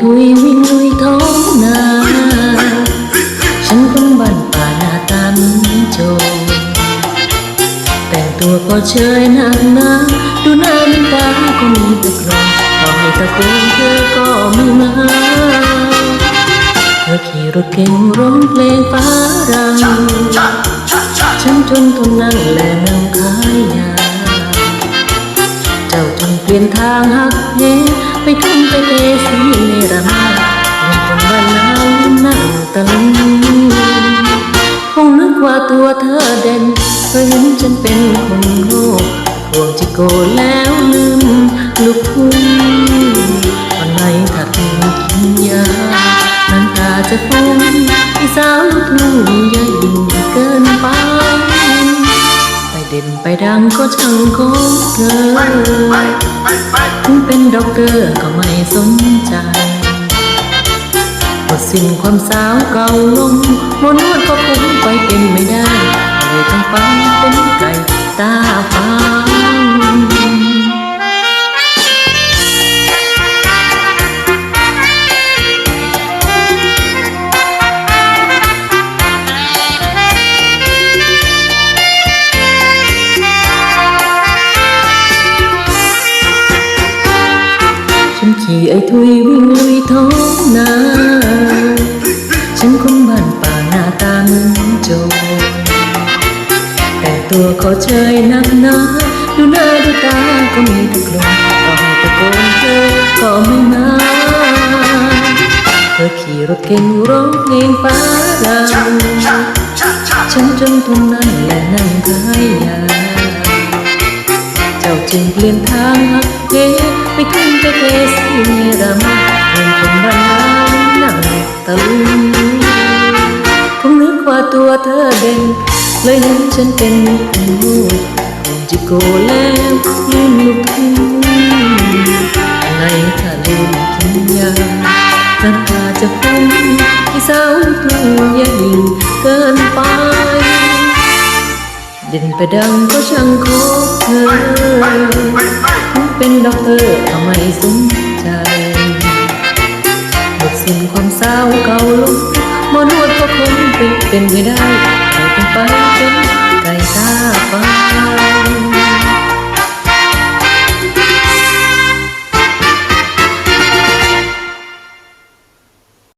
ทุยวิ่งลุยท้องนาฉันคนบ้านป่าหน้าตาเหมือนโจรแต่งตัวก็เชยหนักหนาดูหน้ามันตาก็มีตะกรอนต่อให้ตะโกนเธอก็ไม่มาเธอขี่รถเก่งร้องเพลงฟ้ารังฉันทนทนนั่งและนั่งขายยา เจ้าจนเปลี่ยนทางหัก ไปทุ่มไปเทสีเนรมาเงินคนบ้านนานั่งตะลึงคงนึกว่าตัวเธอเด่นเพราะเห็นฉันเป็นคนโง่พวงจิโกแล้วลืมลูกทุ่งวันไหนถ้าเธอกินยาน้ำตาจะฟุ้งอีสาวลูกทุ่งอย่ายิ่งเกินไปไปเด่นไปดังก็ช่างของเธอถึงเป็น ด็อกเกอร์ก็ไม่สนใจหมดสิ้นความสาวเก่าลงโมนวดก็คงไปเป็นไม่ได้เลยต้องไปเป็นไก่ ขี่ไอ้ทุยวิ่งลุยท้องนาฉันคนบ้านป่าหน้าตาเหมือนโจรแต่งตัวเขาเชยนักหนาดูหน้าดูตาก็มีตะกลนต่อให้ตะโกนเธอก็ไม่มาเธอขี่รถเก่งร้องเพลงฟ้าดังฉันจนทนนั่นและนั่งขายยาเจ้าจึงเปลี่ยนทางหักเห คงนึกว่าตัวเธอเด่น เลยเห็นฉันเป็นคนโง่คงจะโกแล้วลืมลูกทุ่งอะไรถ้าลืมกินยาน้ำตาจะฟุ้งที่สาวกทุ่งอย่ายิ่งเกินไป เด่นไปดังก็ช่างของเธอ เป็นด็อกเตอร์ทำไมสน ใจหมดสิ้นความเศร้าเก่าลุกมอนวดก็คงเป็นเป็นไม่ได้ใครต้องไปเป็นไก่ตาฟ้า